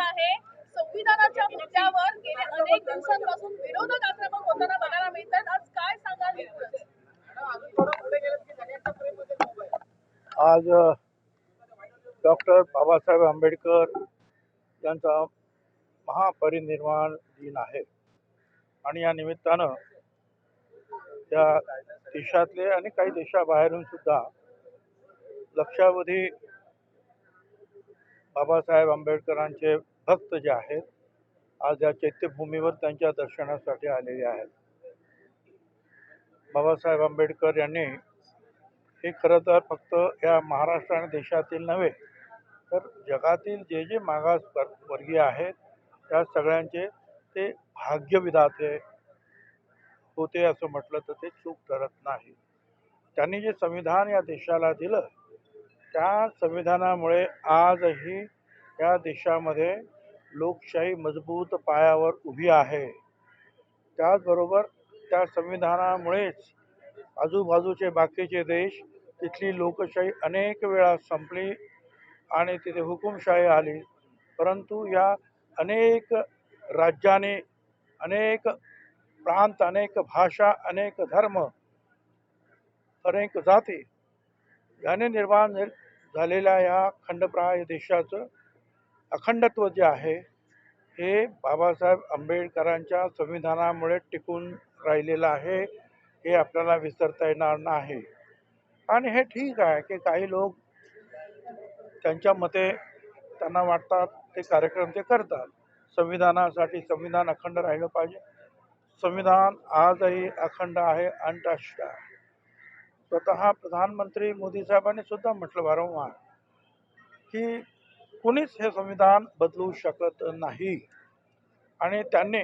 आहे संविधानाच्या मुद्द्यावर गेल्या अनेक दिवसांपासून विरोधक आक्रमक होताना बघायला मिळतात आज काय सांगाल आज डॉक्टर बाबासाहेब आंबेडकर यांचा महापरिनिर्वाण दिन आहे. आणि या निमित्तानं त्या देशातले आणि काही देशाबाहेरून सुद्धा लक्षावधी बाबासाहेब आंबेडकरांचे भक्त जे आहेत आज या चैत्यभूमीवर त्यांच्या दर्शनासाठी आलेले आहेत. बाबासाहेब आंबेडकर यांनी हे खरं तर फक्त या महाराष्ट्र आणि देशातील नव्हे तर जगातील जे जे मागास वर्गीय आहेत त्या सगळ्यांचे ते भाग्यविधाते होते असं म्हटलं तर ते चूक ठरत नाही. त्यांनी जे संविधान या देशाला दिलं त्या संविधानामुळे आजही या देशामध्ये लोकशाही मजबूत पायावर उभी आहे. त्याचबरोबर त्या संविधानामुळेच आजूबाजूचे बाकीचे देश तिथली लोकशाही अनेक वेळा संपली आणि तिथे हुकुमशाही आली. परंतु या अनेक राज्याने अनेक प्रांत अनेक भाषा अनेक धर्म अनेक जाती याने निर्माण झालेल्या या खंडप्राय देशाचं अखंडत्व जे आहे हे बाबासाहेब आंबेडकरांच्या संविधानामुळे टिकून राहिलेलं आहे हे आपल्याला विसरता येणार नाही. आणि हे ठीक आहे की काही लोक त्यांच्या मते त्यांना वाटतात ते कार्यक्रम ते करतात संविधानासाठी संविधान अखंड राहिलं पाहिजे. संविधान आजही अखंड आहे अनटस्ट आहे. स्वतः प्रधानमंत्री मोदी साहेबांनी सुद्धा म्हटलं वारंवार की कुणीच हे संविधान बदलू शकत नाही. आणि त्यांनी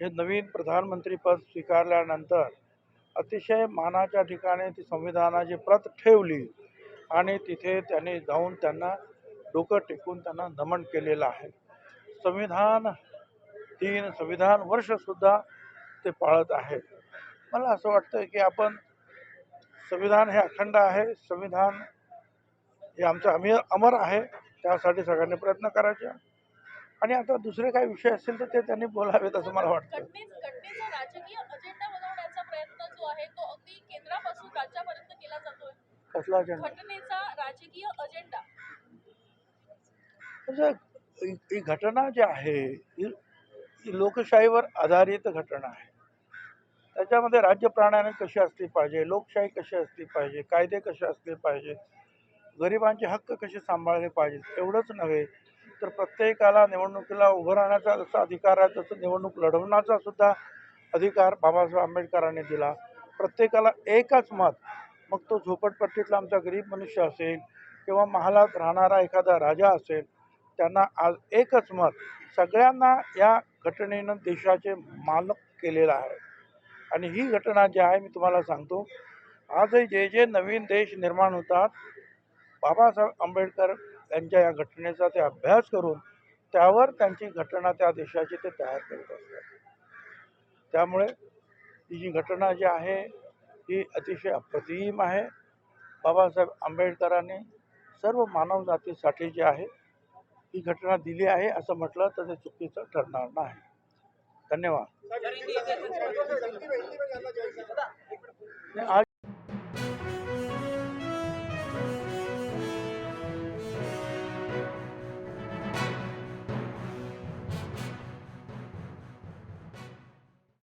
हे नवीन प्रधानमंत्रीपद स्वीकारल्यानंतर अतिशय मानाच्या ठिकाणी ती संविधानाची प्रत ठेवली आणि तिथे त्यांनी जाऊन त्यांना डोकं टेकून त्यांना नमन केलेलं आहे. संविधान तीन संविधान वर्षसुद्धा ते पाळत आहेत. मला असं वाटतं की आपण संविधान हे अखंड आहे. संविधान हे आमचं अमी अमर आहे. त्यासाठी सगळ्यांनी प्रयत्न करायचे. आणि आता दुसरे काही विषय असतील तर ते त्यांनी बोलावेत असं मला वाटतं आहे कसला अजेंडा घटनेचा राजकीय अजेंडा म्हणजे ही घटना जी आहे ही लोकशाहीवर आधारित घटना आहे. त्याच्यामध्ये राज्य प्राणायाने कशी असली पाहिजे लोकशाही कशी असली पाहिजे कायदे कसे असले पाहिजे गरिबांचे हक्क कसे सांभाळले पाहिजेत एवढंच नव्हे तर प्रत्येकाला निवडणुकीला उभं राहण्याचा जसा अधिकार आहे तसं निवडणूक लढवण्याचा सुद्धा अधिकार बाबासाहेब आंबेडकरांनी दिला. प्रत्येकाला एकच मत मग तो झोपडपट्टीतला आमचा गरीब मनुष्य असेल किंवा महालात राहणारा एखादा राजा असेल त्यांना आज एकच मत सगळ्यांना या घटनेनं देशाचे मालक केलेलं आहे. आणि ही घटना जी आहे मी तुम्हाला सांगतो. आजही जे जे नवीन देश निर्माण होतात बाबासाहेब आंबेडकर यांच्या या घटनेचा ते अभ्यास करून त्यावर त्यांची घटना त्या देशाची ते तयार करत असतात. त्यामुळे ही जी घटना जी आहे ही अतिशय अप्रतिम आहे. बाबासाहेब आंबेडकरांनी सर्व मानवजातीसाठी जी आहे ही घटना दिली आहे असं म्हटलं तर ते चुकीचं ठरणार नाही. धन्यवाद आज